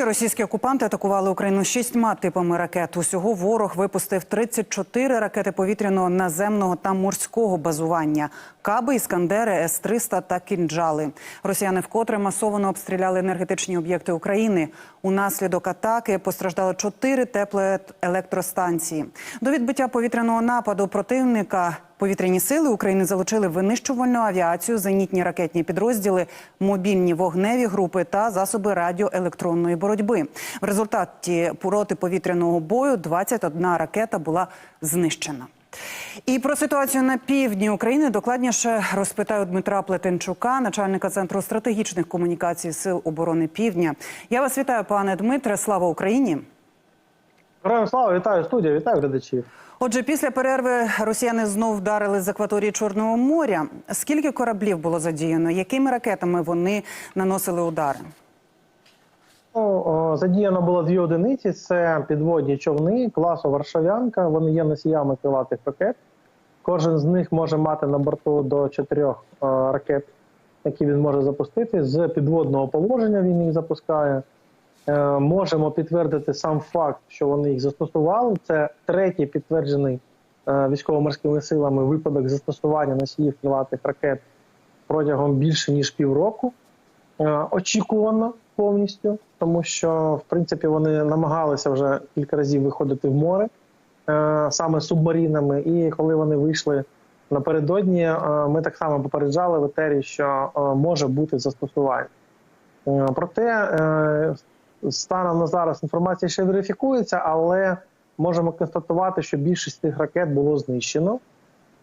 Російські окупанти атакували Україну шістьма типами ракет. Усього ворог випустив 34 ракети повітряного, наземного та морського базування. Каби, іскандери, С-300 та кінджали. Росіяни вкотре масово обстріляли енергетичні об'єкти України. Унаслідок атаки постраждали чотири теплоелектростанції. До відбиття повітряного нападу противника Повітряні сили України залучили винищувальну авіацію, зенітні ракетні підрозділи, мобільні вогневі групи та засоби радіоелектронної боротьби. В результаті протиповітряного бою 21 ракета була знищена. І про ситуацію на півдні України докладніше розпитаю Дмитра Плетенчука, начальника центру стратегічних комунікацій Сил оборони Півдня. Я вас вітаю, пане Дмитре. Слава Україні! Героям слава, вітаю студія, вітаю глядачів. Отже, після перерви росіяни знов вдарили з акваторії Чорного моря. Скільки кораблів було задіяно? Якими ракетами вони наносили удари? Ну, задіяно було дві одиниці: це підводні човни класу Варшавянка. Вони є носіями крилатих ракет. Кожен з них може мати на борту до чотирьох е, ракет, які він може запустити. З підводного положення він їх запускає. Е, можемо підтвердити сам факт, що вони їх застосували. Це третій підтверджений е, військово-морськими силами випадок застосування носіїв крилатих ракет протягом більше ніж півроку. Очікувано повністю, тому що в принципі вони намагалися вже кілька разів виходити в море е, саме субмарінами. І коли вони вийшли напередодні, е, ми так само попереджали в етері, що е, може бути застосування. Проте станом на зараз інформація ще верифікується, але можемо констатувати, що більшість цих ракет було знищено,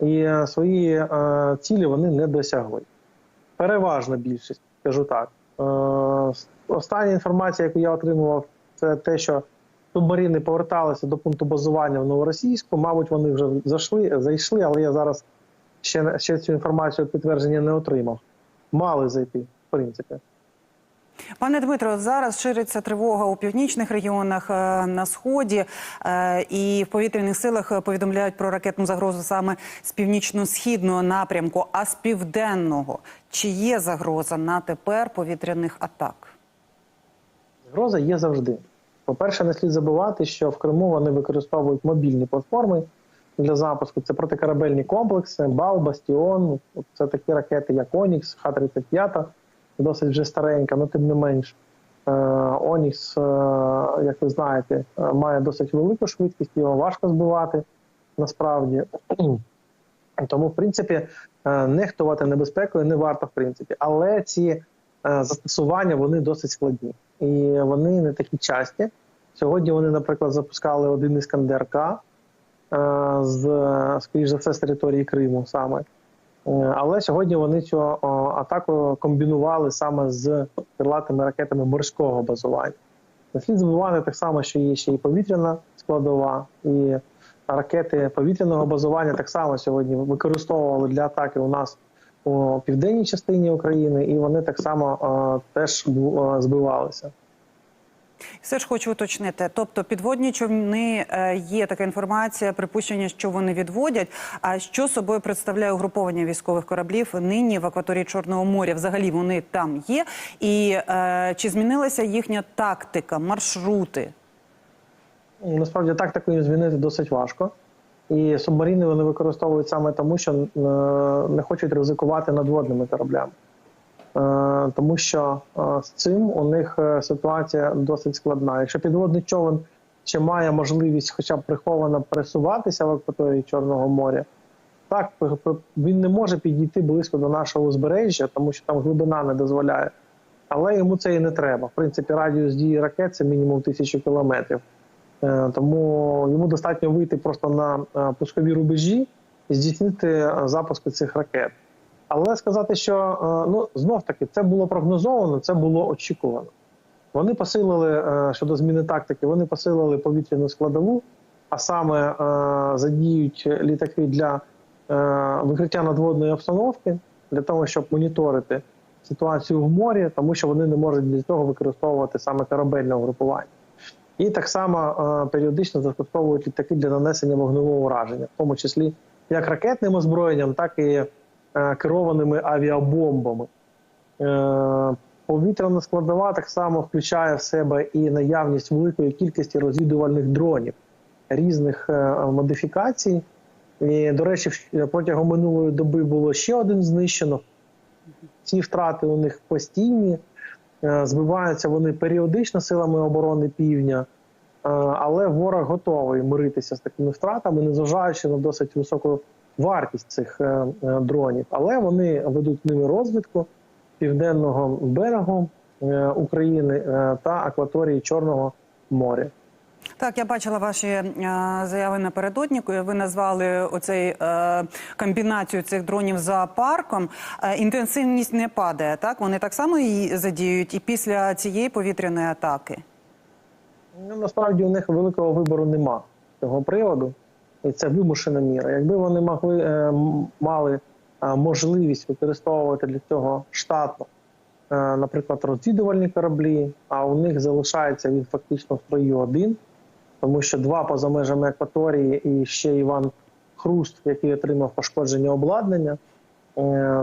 і свої е, цілі вони не досягли. Переважна більшість, скажу так. Е, Остання інформація, яку я отримував, це те, що субмарини поверталися до пункту базування в Новоросійську. Мабуть, вони вже зайшли, зайшли, але я зараз ще, ще цю інформацію підтвердження не отримав. Мали зайти, в принципі. Пане Дмитро, зараз шириться тривога у північних регіонах е, на сході, е, і в повітряних силах повідомляють про ракетну загрозу саме з північно-східного напрямку, а з південного. Чи є загроза на тепер повітряних атак? Загроза є завжди. По-перше, не слід забувати, що в Криму вони використовують мобільні платформи для запуску. Це протикорабельні комплекси, Бал, Бастіон. Це такі ракети, як Онікс, Х-35, досить вже старенька, але тим не менш. Е, Онікс, е, як ви знаєте, е, має досить велику швидкість, його важко збивати насправді. Тому, в принципі, нехтувати небезпекою не варто, в принципі. Але ці застосування вони досить складні і вони не такі часті. Сьогодні вони, наприклад, запускали один іскандер К е, з, скоріш за все, з території Криму саме. Е, Але сьогодні вони цю атаку комбінували саме з крилатими ракетами морського базування. Не слід забувати так само, що є ще і повітряна складова, і ракети повітряного базування так само сьогодні використовували для атаки у нас у південній частині України, і вони так само теж збивалися. Все ж хочу уточнити. Тобто, підводні човни е, є така інформація, припущення, що вони відводять. А що собою представляє угруповання військових кораблів нині в акваторії Чорного моря? Взагалі вони там є. І е, чи змінилася їхня тактика, маршрути? Ну, Насправді тактику змінити досить важко. І субмаріни вони використовують саме тому, що е, не хочуть ризикувати надводними кораблями. Е, Тому що е, з цим у них е, ситуація досить складна. Якщо підводний човен ще має можливість, хоча б приховано пересуватися в акваторії Чорного моря, так він не може підійти близько до нашого узбережжя, тому що там глибина не дозволяє. Але йому це і не треба. В принципі, радіус дії ракет це мінімум тисячу кілометрів. Тому йому достатньо вийти просто на пускові рубежі і здійснити запуск цих ракет. Але сказати, що е, ну знов таки це було прогнозовано, це було очікувано. Вони посилили е, щодо зміни тактики, вони посилили повітряну складову, а саме е, задіють літаки для викриття надводної обстановки, для того, щоб моніторити ситуацію в морі, тому що вони не можуть для цього використовувати саме корабельне угрупування. І так само періодично застосовують літаки для нанесення вогневого ураження, в тому числі як ракетним озброєнням, так і керованими авіабомбами. Е, Повітряна складова так само включає в себе і наявність великої кількості розвідувальних дронів різних е, модифікацій. І, до речі, протягом минулої доби було ще один знищено. Ці втрати у них постійні, Е, збиваються вони періодично силами оборони півдня, Е, але ворог готовий миритися з такими втратами, незважаючи на досить високу вартість цих е, е, дронів. Але вони ведуть ними розвідку південного берегу е, України та акваторії Чорного моря. Так, я бачила ваші е, заяви напередодні. коли Ви назвали оцей е, комбінацію цих дронів зоопарком. Е, інтенсивність не падає. Так вони так само її задіють і після цієї повітряної атаки. Ну, насправді у них великого вибору нема з цього приводу, і це вимушена міра. Якби вони могли е, мали е, можливість використовувати для цього штатно, е, наприклад, розвідувальні кораблі, а у них залишається він фактично в строю один, тому що два поза межами акваторії і ще Іван Хруст, який отримав пошкодження обладнання.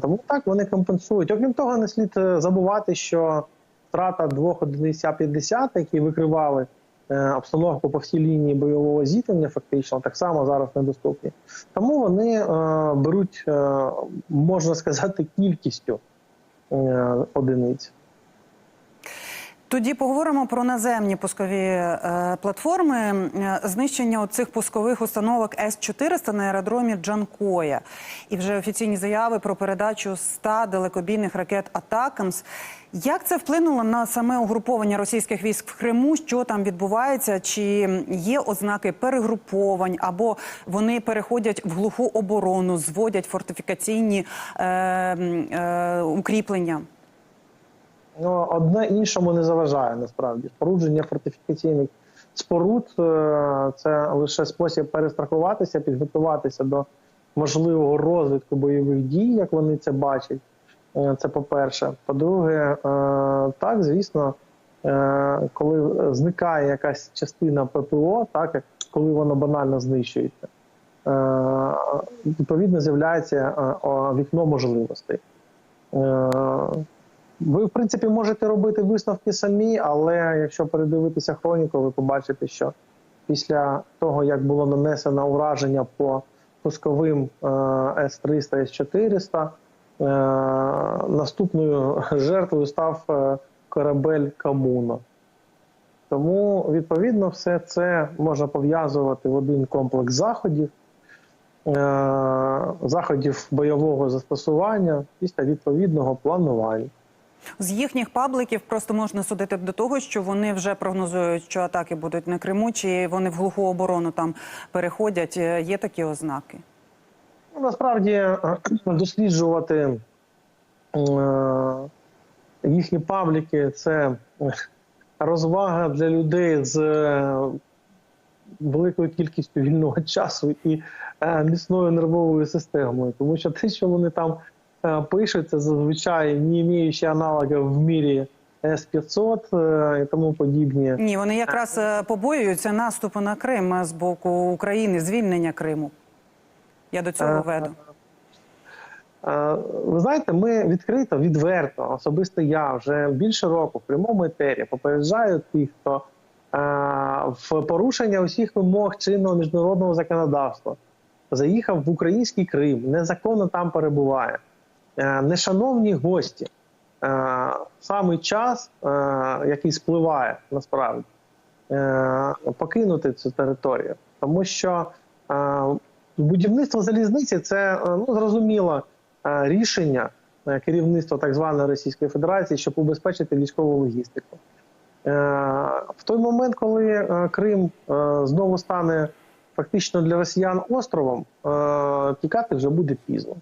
Тому так вони компенсують. Окрім того, не слід забувати, що втрата двох одиниць А-50, які викривали обстановку по всій лінії бойового зіткнення, фактично так само зараз недоступні. Тому вони е, беруть, е, можна сказати, кількістю е, одиниць. Тоді поговоримо про наземні пускові е, платформи. Е, Знищення цих пускових установок С-400 на аеродромі Джанкоя. І вже офіційні заяви про передачу 100 далекобійних ракет «Атакамс». Як це вплинуло на саме угруповання російських військ в Криму? Що там відбувається? Чи є ознаки перегруповань, або вони переходять в глуху оборону, зводять фортифікаційні е, е, укріплення? Ну, одне іншому не заважає насправді. Спорудження фортифікаційних споруд е, це лише спосіб перестрахуватися, підготуватися до можливого розвитку бойових дій, як вони це бачать. Е, Це по-перше. По-друге, е, так, звісно, коли зникає якась частина ППО, так коли воно банально знищується, відповідно з'являється вікно можливостей. Ви, в принципі, можете робити висновки самі, але якщо передивитися хроніку, ви побачите, що після того, як було нанесено ураження по пусковим е, С-300, С-400, е, наступною жертвою став е, корабель Камуна. Тому, відповідно, все це можна пов'язувати в один комплекс заходів, е, заходів бойового застосування після відповідного планування. З їхніх пабликів просто можна судити до того, що вони вже прогнозують, що атаки будуть на Криму, чи вони в глуху оборону там переходять. Е, Є такі ознаки. Ну, насправді е, досліджувати е, їхні пабліки це розвага для людей з великою кількістю вільного часу і міцною нервовою системою. Тому що те, що вони там е, пишуть, це зазвичай не маючи аналогів в мірі С-500 е, і тому подібні. Ні, вони якраз е, побоюються наступу на Крим з боку України, звільнення Криму. Я до цього веду. Ви знаєте, ми відкрито, відверто, особисто я вже більше року в прямому етері попереджаю тих, хто в порушення усіх вимог чинного міжнародного законодавства заїхав в український Крим, незаконно там перебуває. Е, Нешановні гості, е, саме час, е, який спливає насправді, покинути цю територію, тому що будівництво залізниці це ну зрозуміло рішення керівництва так званої Російської Федерації, щоб убезпечити військову логістику. В той момент, коли Крим знову стане фактично для росіян островом, тікати вже буде пізно.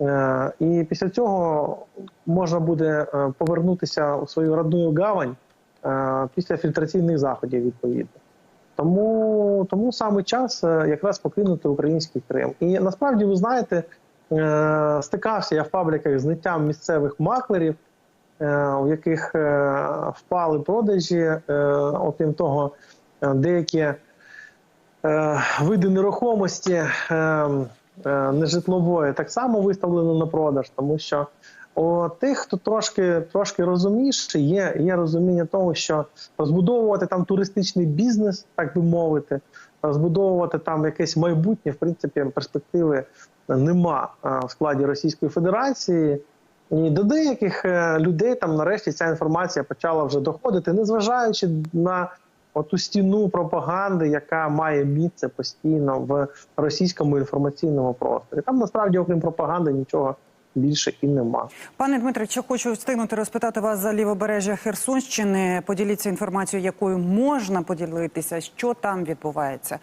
Е, І після цього можна буде е, повернутися у свою родну гавань е, після фільтраційних заходів, відповідно. Тому, тому саме час якраз покинути український Крим. І насправді, ви знаєте, стикався я в пабліках з зняттям місцевих маклерів, у яких впали продажі. Окрім того, деякі види нерухомості нежитлової так само виставлено на продаж, тому що У тих, хто трошки трошки розумніший, є, є розуміння того, що розбудовувати там туристичний бізнес, так би мовити, розбудовувати там якесь майбутнє, в принципі, перспективи нема а, в складі Російської Федерації. І до деяких е, людей там нарешті ця інформація почала вже доходити, незважаючи на оту стіну пропаганди, яка має місце постійно в російському інформаційному просторі. Там насправді, окрім пропаганди, нічого більше і нема. Пане Дмитре, ще хочу встигнути розпитати вас за лівобережжя Херсонщини. Поділіться інформацією, якою можна поділитися, що там відбувається.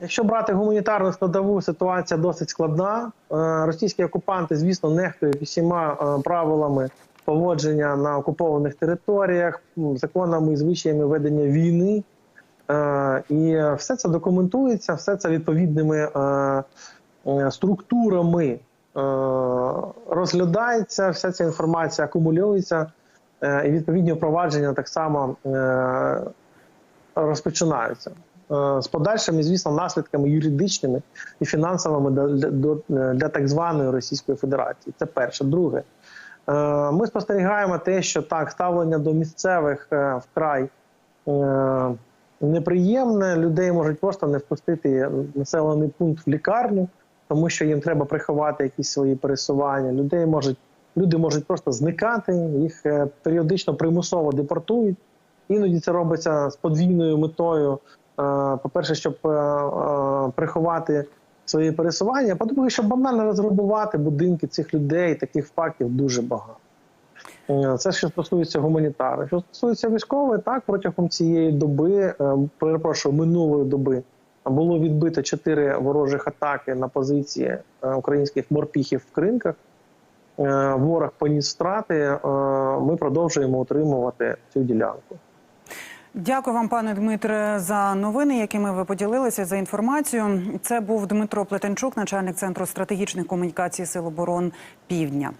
Якщо брати гуманітарну складову, ситуація досить складна. Е, Російські окупанти, звісно, нехтують усіма е, правилами поводження на окупованих територіях, законами і звичаями ведення війни. Е, І все це документується, все це відповідними е, е, структурами розглядається, вся ця інформація акумулюється, і відповідні впровадження так само розпочинаються з подальшими, звісно, наслідками юридичними і фінансовими для, для, для так званої Російської Федерації. Це перше. Друге, ми спостерігаємо те, що так ставлення до місцевих е, вкрай е, неприємне. Людей можуть просто не впустити населений пункт в лікарню, тому що їм треба приховати якісь свої пересування. Людей можуть люди можуть просто зникати, їх е, періодично примусово депортують. Іноді це робиться з подвійною метою. Е, По-перше, щоб е, е, приховати свої пересування, по-друге, щоб банально розграбувати будинки цих людей. Таких фактів дуже багато. Е, Це що стосується гуманітарних. Що стосується військової, так протягом цієї доби, е, перепрошую, минулої доби було відбито чотири ворожих атаки на позиції е, українських морпіхів в кринках. Ворог поніс втрати. Ми продовжуємо утримувати цю ділянку. Дякую вам, пане Дмитре, за новини, якими ви поділилися за інформацію. Це був Дмитро Плетенчук, начальник центру стратегічних комунікацій Сил оборон Півдня.